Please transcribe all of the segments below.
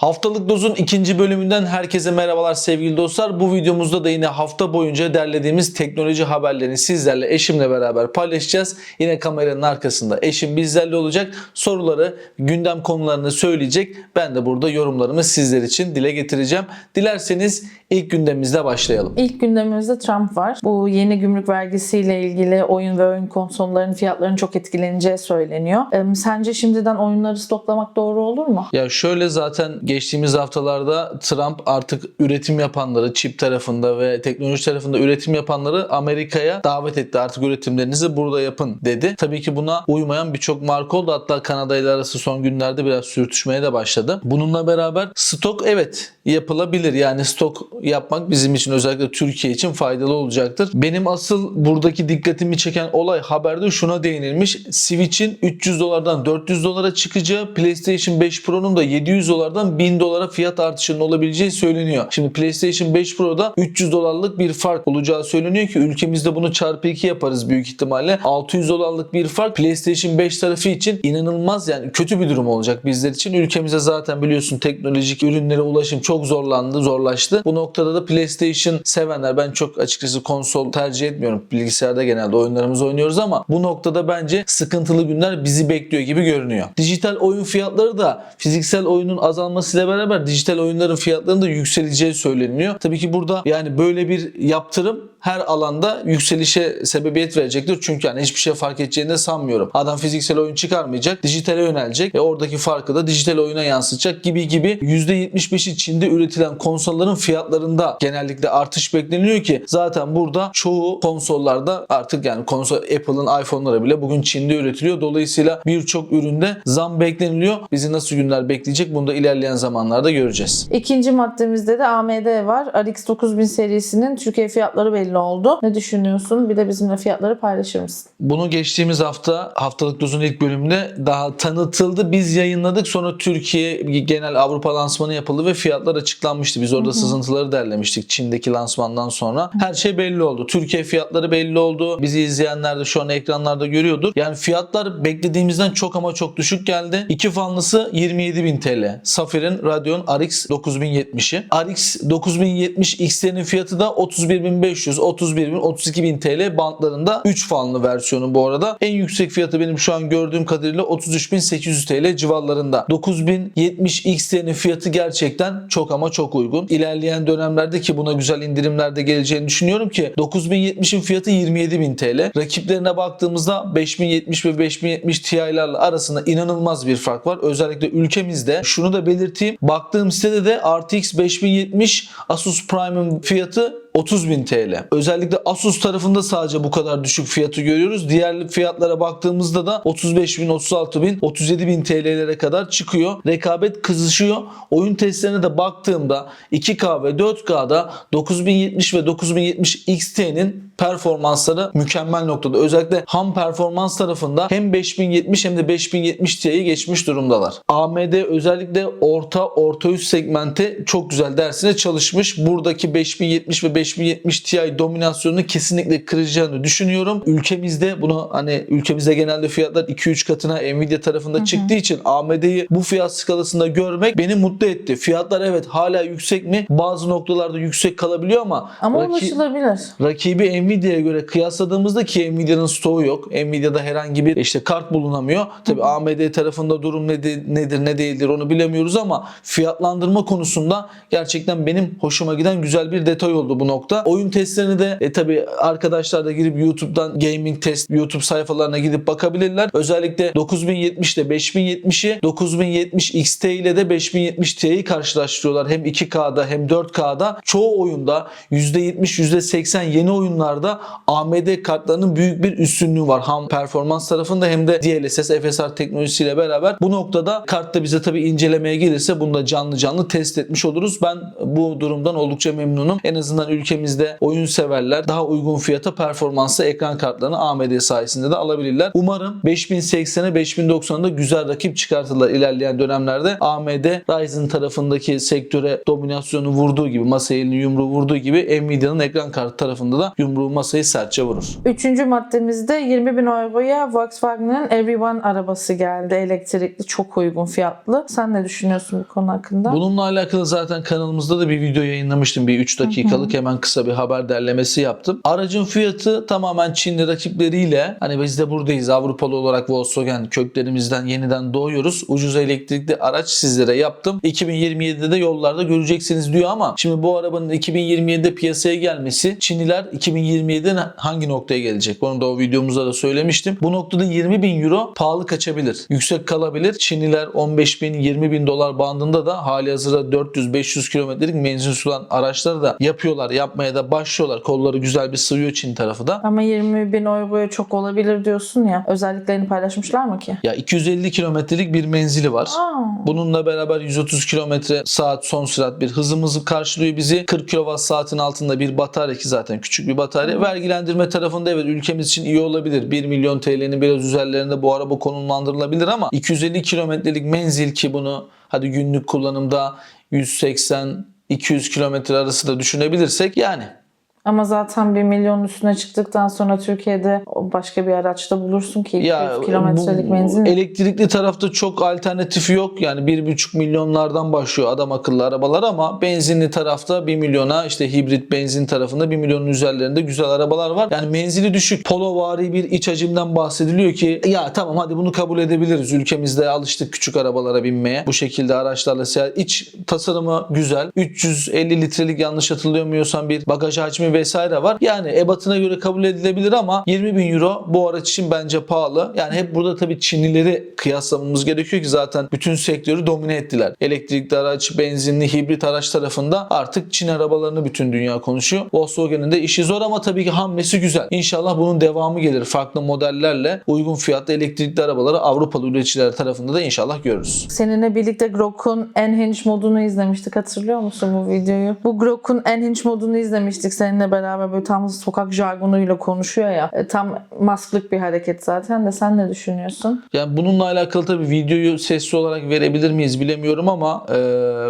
Haftalık Doz'un ikinci bölümünden herkese merhabalar sevgili dostlar. Bu videomuzda da yine hafta boyunca derlediğimiz teknoloji haberlerini sizlerle eşimle beraber paylaşacağız. Yine kameranın arkasında eşim bizlerle olacak. Soruları, gündem konularını söyleyecek. Ben de burada yorumlarımı sizler için dile getireceğim. Dilerseniz ilk gündemimizle başlayalım. İlk gündemimizde Trump var. Bu yeni gümrük vergisiyle ilgili oyun ve oyun konsollarının fiyatlarının çok etkileneceği söyleniyor. Sence şimdiden oyunları stoklamak doğru olur mu? Ya şöyle zaten geçtiğimiz haftalarda Trump artık üretim yapanları, çip tarafında ve teknoloji tarafında üretim yapanları Amerika'ya davet etti. Artık üretimlerinizi burada yapın dedi. Tabii ki buna uymayan birçok marka oldu. Hatta Kanada ile arası son günlerde biraz sürtüşmeye de başladı. Bununla beraber stok evet yapılabilir. Yani stok yapmak bizim için özellikle Türkiye için faydalı olacaktır. Benim asıl buradaki dikkatimi çeken olay haberde şuna değinilmiş. Switch'in 300 dolardan 400 dolara çıkacağı, PlayStation 5 Pro'nun da 700 dolardan 1000 dolara fiyat artışının olabileceği söyleniyor. Şimdi PlayStation 5 Pro'da 300 dolarlık bir fark olacağı söyleniyor ki ülkemizde bunu çarpı 2 yaparız büyük ihtimalle. 600 dolarlık bir fark PlayStation 5 tarafı için inanılmaz yani kötü bir durum olacak bizler için. Ülkemizde zaten biliyorsun teknolojik ürünlere ulaşım çok zorlandı, zorlaştı. Bu noktada da PlayStation sevenler ben çok açıkçası konsol tercih etmiyorum. Bilgisayarda genelde oyunlarımızı oynuyoruz ama bu noktada bence sıkıntılı günler bizi bekliyor gibi görünüyor. Dijital oyun fiyatları da fiziksel oyunun azalmasıyla beraber dijital oyunların fiyatlarının da yükseleceği söyleniyor. Tabii ki burada yani böyle bir yaptırım her alanda yükselişe sebebiyet verecektir. Çünkü yani hiçbir şey fark edeceğini de sanmıyorum. Adam fiziksel oyun çıkarmayacak, dijitale yönelecek ve oradaki farkı da dijital oyuna yansıtacak gibi gibi %75'i Çin'de üretilen konsolların fiyatlarında genellikle artış bekleniyor ki zaten burada çoğu konsollarda artık yani konsol Apple'ın iPhone'ları bile bugün Çin'de üretiliyor. Dolayısıyla birçok üründe zam bekleniliyor. Bizi nasıl günler bekleyecek bunu da ilerleyen zamanlarda göreceğiz. İkinci maddemizde de AMD var. RX 9000 serisinin Türkiye fiyatları belli oldu. Ne düşünüyorsun? Bir de bizimle fiyatları paylaşır mısın? Bunu geçtiğimiz hafta haftalık dozun ilk bölümünde daha tanıtıldı. Biz yayınladık. Sonra Türkiye genel Avrupa lansmanı yapıldı ve fiyatlar açıklanmıştı. Biz orada sızıntıları derlemiştik Çin'deki lansmandan sonra. Her şey belli oldu. Türkiye fiyatları belli oldu. Bizi izleyenler de şu an ekranlarda görüyordur. Yani fiyatlar beklediğimizden çok ama çok düşük geldi. İki fanlısı 27.000 TL. Safir'in Radeon RX 9070'i. RX 9070 XT'nin fiyatı da 31.500, 31.000, 32.000 TL bantlarında 3 fanlı versiyonu bu arada. En yüksek fiyatı benim şu an gördüğüm kadarıyla 33.800 TL civarlarında. 9070 XT'nin fiyatı gerçekten çok ama çok uygun. İlerleyen dönemlerde ki buna güzel indirimler de geleceğini düşünüyorum ki 9070'in fiyatı 27.000 TL. Rakiplerine baktığımızda 5070 ve 5070 Ti'lerle arasında inanılmaz bir fark var. Özellikle ülkemizde şunu da belirteyim. Baktığım sitede de RTX 5070 Asus Prime'ın fiyatı 30.000 TL. Özellikle Asus tarafında sadece bu kadar düşük fiyatı görüyoruz. Diğer fiyatlara baktığımızda da 35.000, 36.000, 37.000 TL'lere kadar çıkıyor. Rekabet kızışıyor. Oyun testlerine de baktığımda 2K ve 4K'da 9070 ve 9070 XT'nin performansları mükemmel noktada. Özellikle ham performans tarafında hem 5070 hem de 5070 Ti'yi geçmiş durumdalar. AMD özellikle orta orta üst segmente çok güzel dersine çalışmış. Buradaki 5070 ve 5070 Ti dominasyonunu kesinlikle kıracağını düşünüyorum. Ülkemizde bunu hani ülkemizde genelde fiyatlar 2-3 katına Nvidia tarafında çıktığı için AMD'yi bu fiyat skalasında görmek beni mutlu etti. Fiyatlar evet hala yüksek mi? Bazı noktalarda yüksek kalabiliyor ama Ama raki- ulaşılabilir. rakibi Nvidia'ya göre kıyasladığımızda ki Nvidia'nın stoğu yok. Nvidia'da herhangi bir işte kart bulunamıyor. Tabi AMD tarafında durum nedir, nedir ne değildir onu bilemiyoruz ama fiyatlandırma konusunda gerçekten benim hoşuma giden güzel bir detay oldu bu nokta. Oyun testlerini de e, tabi arkadaşlar da girip YouTube'dan gaming test YouTube sayfalarına gidip bakabilirler. Özellikle 9070 ile 5070'i 9070 XT ile de 5070 Ti'yi karşılaştırıyorlar. Hem 2K'da hem 4K'da. Çoğu oyunda %70 %80 yeni oyunlarda AMD kartlarının büyük bir üstünlüğü var. Ham performans tarafında hem de DLSS FSR teknolojisiyle beraber. Bu noktada kartta bize tabi incelemeye gelirse bunu da canlı canlı test etmiş oluruz. Ben bu durumdan oldukça memnunum. En azından ülkemizde oyun severler daha uygun fiyata performanslı ekran kartlarını AMD sayesinde de alabilirler. Umarım 5080'e 5090'da güzel rakip çıkartırlar ilerleyen dönemlerde. AMD Ryzen tarafındaki sektöre dominasyonu vurduğu gibi masaya elini yumruğu vurduğu gibi Nvidia'nın ekran kartı tarafında da yumruğu masayı sertçe vurur. Üçüncü maddemizde 20 bin euroya Volkswagen'ın Everyone arabası geldi. Elektrikli, çok uygun fiyatlı. Sen ne düşünüyorsun bu konu hakkında? Bununla alakalı zaten kanalımızda da bir video yayınlamıştım. Bir 3 dakikalık hemen kısa bir haber derlemesi yaptım. Aracın fiyatı tamamen Çinli rakipleriyle hani biz de buradayız Avrupalı olarak Volkswagen köklerimizden yeniden doğuyoruz. Ucuz elektrikli araç sizlere yaptım. 2027'de de yollarda göreceksiniz diyor ama şimdi bu arabanın 2027'de piyasaya gelmesi Çinliler 2027'de hangi noktaya gelecek? Onu da o videomuzda da söylemiştim. Bu noktada 20 bin euro pahalı kaçabilir. Yüksek kalabilir. Çinliler 15 bin 20 bin dolar bandında da hali hazırda 400-500 kilometrelik menzil sulan araçları da yapıyorlar. Yapmaya da başlıyorlar. Kolları güzel bir sıvıyor Çin tarafı da. Ama 20 bin euroya çok olabilir diyorsun ya. Özelliklerini paylaşmışlar mı ki? Ya 250 kilometrelik bir menzili var. Aa. Bununla beraber 130 kilometre saat son sürat bir hızımızı karşılıyor bizi. 40 kilowatt saatin altında bir batarya ki zaten küçük bir batarya. Vergilendirme tarafında evet ülkemiz için iyi olabilir. 1 milyon TL'nin biraz üzerlerinde bu araba konumlandırılabilir ama 250 kilometrelik menzil ki bunu hadi günlük kullanımda 180 200 kilometre arası da düşünebilirsek yani Ama zaten 1 milyon üstüne çıktıktan sonra Türkiye'de başka bir araçta bulursun ki 200 Ya kilometrelik mi? Elektrikli tarafta çok alternatifi yok. Yani 1,5 milyonlardan başlıyor adam akıllı arabalar ama benzinli tarafta 1 milyona işte hibrit benzin tarafında 1 milyonun üzerlerinde güzel arabalar var. Yani menzili düşük polovari bir iç hacimden bahsediliyor ki ya tamam hadi bunu kabul edebiliriz. Ülkemizde alıştık küçük arabalara binmeye. Bu şekilde araçlarla seyahat. İç tasarımı güzel. 350 litrelik yanlış hatırlamıyorsam bir bagaj hacmi vesaire var. Yani ebatına göre kabul edilebilir ama 20 bin euro bu araç için bence pahalı. Yani hep burada tabii Çinlileri kıyaslamamız gerekiyor ki zaten bütün sektörü domine ettiler. Elektrikli araç, benzinli, hibrit araç tarafında artık Çin arabalarını bütün dünya konuşuyor. Volkswagen'in de işi zor ama tabii ki hamlesi güzel. İnşallah bunun devamı gelir. Farklı modellerle uygun fiyatlı elektrikli arabaları Avrupalı üreticiler tarafında da inşallah görürüz. Seninle birlikte Grok'un Enhinge modunu izlemiştik. Hatırlıyor musun bu videoyu? Bu Grok'un Enhinge modunu izlemiştik seninle beraber. Böyle tam sokak jargonuyla konuşuyor ya. E, tam masklık bir hareket zaten de sen ne düşünüyorsun? Yani bununla alakalı tabii videoyu sesli olarak verebilir miyiz bilemiyorum ama e,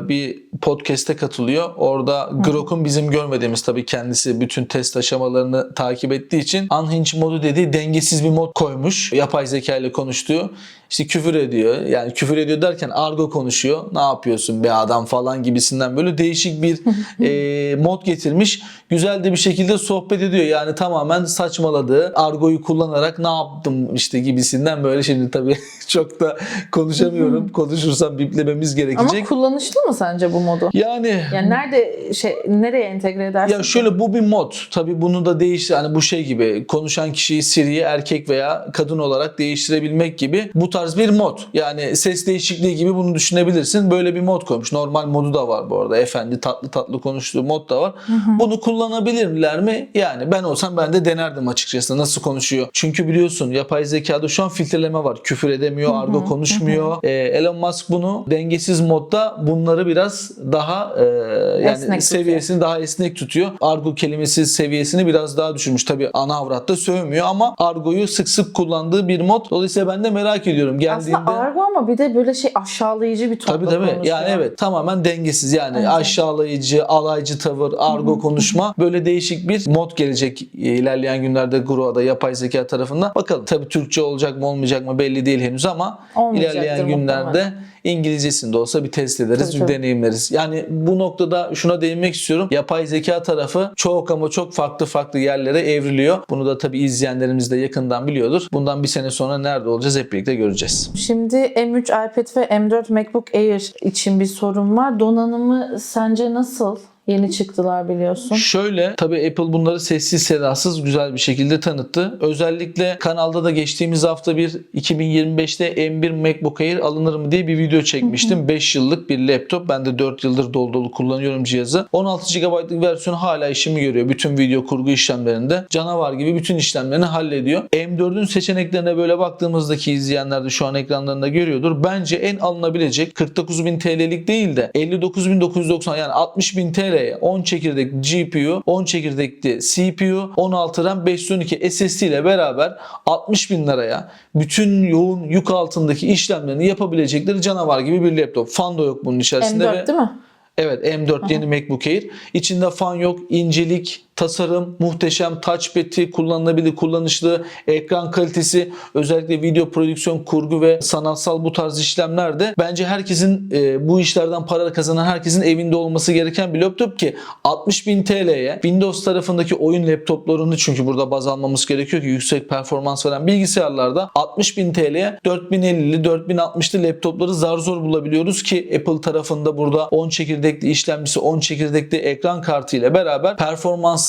bir podcast'e katılıyor. Orada Grok'un bizim görmediğimiz tabii kendisi bütün test aşamalarını takip ettiği için unhinged modu dediği dengesiz bir mod koymuş. Yapay zeka ile konuştuğu. İşte küfür ediyor. Yani küfür ediyor derken argo konuşuyor. Ne yapıyorsun be adam falan gibisinden böyle değişik bir e, mod getirmiş. Güzel de bir şekilde sohbet ediyor. Yani tamamen saçmaladığı argoyu kullanarak ne yaptım işte gibisinden böyle şimdi tabii çok da konuşamıyorum. Konuşursam biplememiz gerekecek. Ama kullanışlı mı sence bu modu? yani Yani nerede şey nereye entegre edersin? ya şöyle bu bir mod. Tabii bunu da değiştir. Hani bu şey gibi konuşan kişiyi Siri'ye erkek veya kadın olarak değiştirebilmek gibi bu tarz bir mod. Yani ses değişikliği gibi bunu düşünebilirsin. Böyle bir mod koymuş. Normal modu da var bu arada. Efendi tatlı tatlı konuştuğu mod da var. Bunu kullanabilirler mi? Yani ben olsam ben de denerdim açıkçası nasıl konuşuyor. Çünkü biliyorsun yapay zekada şu an filtreleme var. Küfür edemiyor, argo konuşmuyor. Ee, Elon Musk bunu dengesiz modda bunları biraz daha e, yani Esnek tutuyor. seviyesini daha esnek tutuyor. Argo kelimesi seviyesini biraz daha düşürmüş. Tabii ana avratta sövmüyor ama argoyu sık sık kullandığı bir mod. Dolayısıyla ben de merak ediyorum. Geldiğinde Aslında argo ama bir de böyle şey aşağılayıcı bir tonda Tabii tabii. konuşuyor. Yani evet tamamen dengesiz. Yani Evet. aşağılayıcı, alaycı tavır, argo konuşma böyle değişik bir mod gelecek ilerleyen günlerde Groa'da yapay zeka tarafından. Bakalım tabii Türkçe olacak mı olmayacak mı belli değil henüz ama ilerleyen günlerde muhtemelen. İngilizcesinde olsa bir test ederiz, Tabii, bir tabii. deneyimleriz. Yani bu noktada şuna değinmek istiyorum. Yapay zeka tarafı çok ama çok farklı farklı yerlere evriliyor. Bunu da tabii izleyenlerimiz de yakından biliyordur. Bundan bir sene sonra nerede olacağız hep birlikte göreceğiz. Şimdi M3 iPad ve M4 MacBook Air için bir sorun var. Donanımı sence nasıl? Yeni çıktılar biliyorsun. Şöyle tabii Apple bunları sessiz sedasız güzel bir şekilde tanıttı. Özellikle kanalda da geçtiğimiz hafta bir 2025'te M1 MacBook Air alınır mı diye bir video çekmiştim. 5 yıllık bir laptop. Ben de 4 yıldır dolu dolu kullanıyorum cihazı. 16 GB'lık versiyonu hala işimi görüyor. Bütün video kurgu işlemlerinde. Canavar gibi bütün işlemlerini hallediyor. M4'ün seçeneklerine böyle baktığımızdaki izleyenler de şu an ekranlarında görüyordur. Bence en alınabilecek 49.000 TL'lik değil de 59.990 yani 60.000 TL TL'ye 10 çekirdek GPU, 10 çekirdekli CPU, 16 RAM, 512 SSD ile beraber 60 bin liraya bütün yoğun yük altındaki işlemlerini yapabilecekleri canavar gibi bir laptop. Fan da yok bunun içerisinde M4 ve değil mi? Evet M4 yeni MacBook Air. İçinde fan yok, incelik, tasarım, muhteşem touchpad'i, kullanılabilir, kullanışlı, ekran kalitesi, özellikle video prodüksiyon, kurgu ve sanatsal bu tarz işlemlerde bence herkesin e, bu işlerden para kazanan herkesin evinde olması gereken bir laptop ki 60.000 TL'ye Windows tarafındaki oyun laptoplarını çünkü burada baz almamız gerekiyor ki yüksek performans veren bilgisayarlarda 60.000 TL'ye 4050'li 4060'lı laptopları zar zor bulabiliyoruz ki Apple tarafında burada 10 çekirdekli işlemcisi 10 çekirdekli ekran kartı ile beraber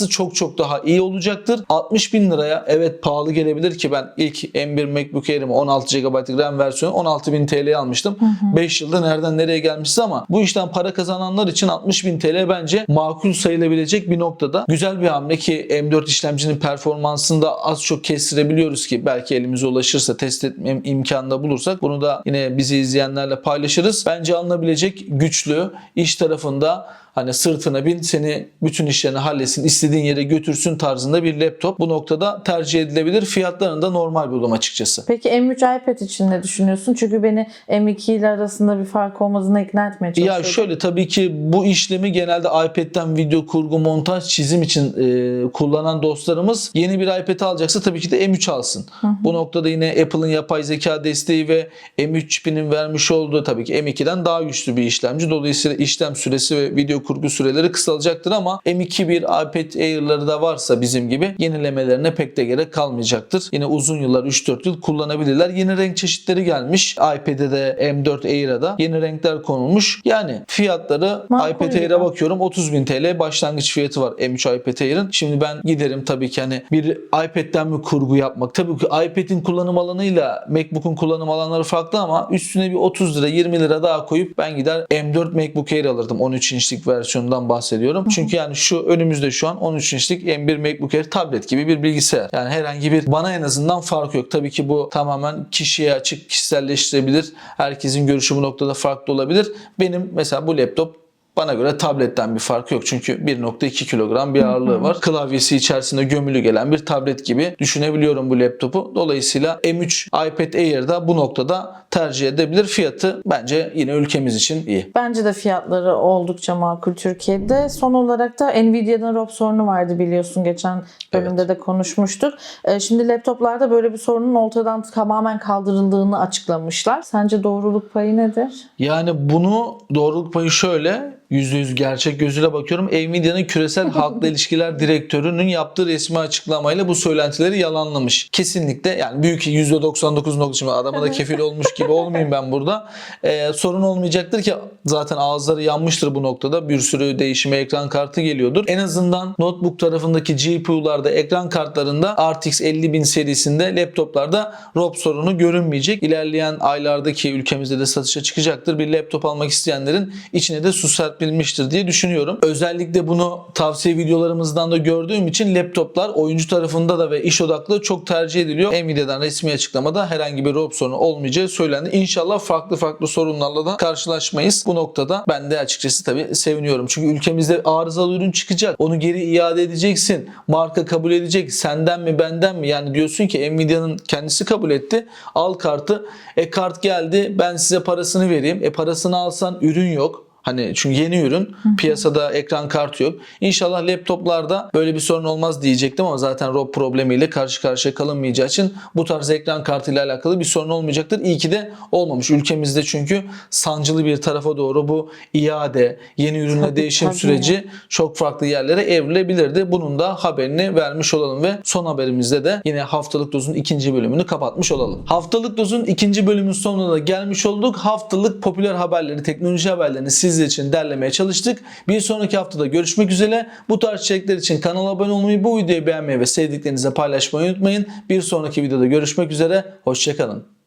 performansı çok çok daha iyi olacaktır. 60 bin liraya evet pahalı gelebilir ki ben ilk M1 MacBook Air'imi 16 GB RAM versiyonu 16 bin TL'ye almıştım. 5 yılda nereden nereye gelmişiz ama bu işten para kazananlar için 60 bin TL bence makul sayılabilecek bir noktada. Güzel bir hamle ki M4 işlemcinin performansını da az çok kestirebiliyoruz ki belki elimize ulaşırsa test etme imkanı da bulursak bunu da yine bizi izleyenlerle paylaşırız. Bence alınabilecek güçlü iş tarafında hani sırtına bin seni bütün işlerini halletsin istediğin yere götürsün tarzında bir laptop bu noktada tercih edilebilir. Fiyatlarında normal buldum açıkçası. Peki M3 iPad için ne düşünüyorsun? Çünkü beni M2 ile arasında bir fark olmadığına ikna etmeye Ya çalışıyordun. şöyle tabii ki bu işlemi genelde iPad'den video kurgu, montaj, çizim için e, kullanan dostlarımız yeni bir iPad alacaksa tabii ki de M3 alsın. Bu noktada yine Apple'ın yapay zeka desteği ve M3 çipinin vermiş olduğu tabii ki M2'den daha güçlü bir işlemci. Dolayısıyla işlem süresi ve video kurgu süreleri kısalacaktır ama M2 bir iPad Air'ları da varsa bizim gibi yenilemelerine pek de gerek kalmayacaktır. Yine uzun yıllar 3-4 yıl kullanabilirler. Yeni renk çeşitleri gelmiş. iPad'e de M4 Air'a da yeni renkler konulmuş. Yani fiyatları Makul iPad. Air'a bakıyorum 30.000 TL başlangıç fiyatı var M3 iPad Air'ın. Şimdi ben giderim tabii ki hani bir iPad'den mi kurgu yapmak? Tabii ki iPad'in kullanım alanıyla MacBook'un kullanım alanları farklı ama üstüne bir 30 lira 20 lira daha koyup ben gider M4 MacBook Air alırdım. 13 inçlik versiyonundan bahsediyorum. Çünkü yani şu önümüzde şu an 13 inçlik M1 MacBook Air tablet gibi bir bilgisayar. Yani herhangi bir bana en azından fark yok. Tabii ki bu tamamen kişiye açık kişiselleştirebilir. Herkesin görüşü bu noktada farklı olabilir. Benim mesela bu laptop bana göre tabletten bir fark yok. Çünkü 1.2 kilogram bir ağırlığı var. Klavyesi içerisinde gömülü gelen bir tablet gibi düşünebiliyorum bu laptopu. Dolayısıyla M3 iPad Air'da bu noktada tercih edebilir. Fiyatı bence yine ülkemiz için iyi. Bence de fiyatları oldukça makul Türkiye'de. Son olarak da Nvidia'nın ROP sorunu vardı biliyorsun geçen bölümde de konuşmuştuk. Ee, Şimdi laptoplarda böyle bir sorunun ortadan tamamen kaldırıldığını açıklamışlar. Sence doğruluk payı nedir? Yani bunu doğruluk payı şöyle %100 gerçek gözüyle bakıyorum. Nvidia'nın küresel halkla ilişkiler direktörünün yaptığı resmi açıklamayla bu söylentileri yalanlamış. Kesinlikle yani büyük %99 şimdi adama da kefil olmuş gibi olmayayım ben burada. Ee, sorun olmayacaktır ki zaten ağızları yanmıştır bu noktada. Bir sürü değişime ekran kartı geliyordur. En azından notebook tarafındaki GPU'larda ekran kartlarında RTX 50000 serisinde laptoplarda ROP sorunu görünmeyecek. İlerleyen aylardaki ülkemizde de satışa çıkacaktır. Bir laptop almak isteyenlerin içine de su serpilmiştir diye düşünüyorum. Özellikle bunu tavsiye videolarımızdan da gördüğüm için laptoplar oyuncu tarafında da ve iş odaklı çok tercih ediliyor. Nvidia'dan resmi açıklamada herhangi bir ROP sorunu olmayacağı söylendi. İnşallah farklı farklı sorunlarla da karşılaşmayız. Bu noktada ben de açıkçası tabii seviniyorum. Çünkü ülkemizde arızalı ürün çıkacak. Onu geri iade edeceksin. Marka kabul edecek. Senden mi benden mi? Yani diyorsun ki Nvidia'nın kendisi kabul etti. Al kartı. E kart geldi. Ben size parasını vereyim. E parasını alsan ürün yok. Hani çünkü yeni ürün piyasada ekran kartı yok. İnşallah laptoplarda böyle bir sorun olmaz diyecektim ama zaten ROP problemiyle karşı karşıya kalınmayacağı için bu tarz ekran kartıyla alakalı bir sorun olmayacaktır. İyi ki de olmamış. Ülkemizde çünkü sancılı bir tarafa doğru bu iade, yeni ürünle Tabii, değişim tabii. süreci çok farklı yerlere evrilebilirdi. Bunun da haberini vermiş olalım ve son haberimizde de yine haftalık dozun ikinci bölümünü kapatmış olalım. Haftalık dozun ikinci bölümün sonuna da gelmiş olduk. Haftalık popüler haberleri, teknoloji haberlerini sizler için derlemeye çalıştık. Bir sonraki haftada görüşmek üzere. Bu tarz içerikler için kanala abone olmayı, bu videoyu beğenmeyi ve sevdiklerinize paylaşmayı unutmayın. Bir sonraki videoda görüşmek üzere. Hoşçakalın.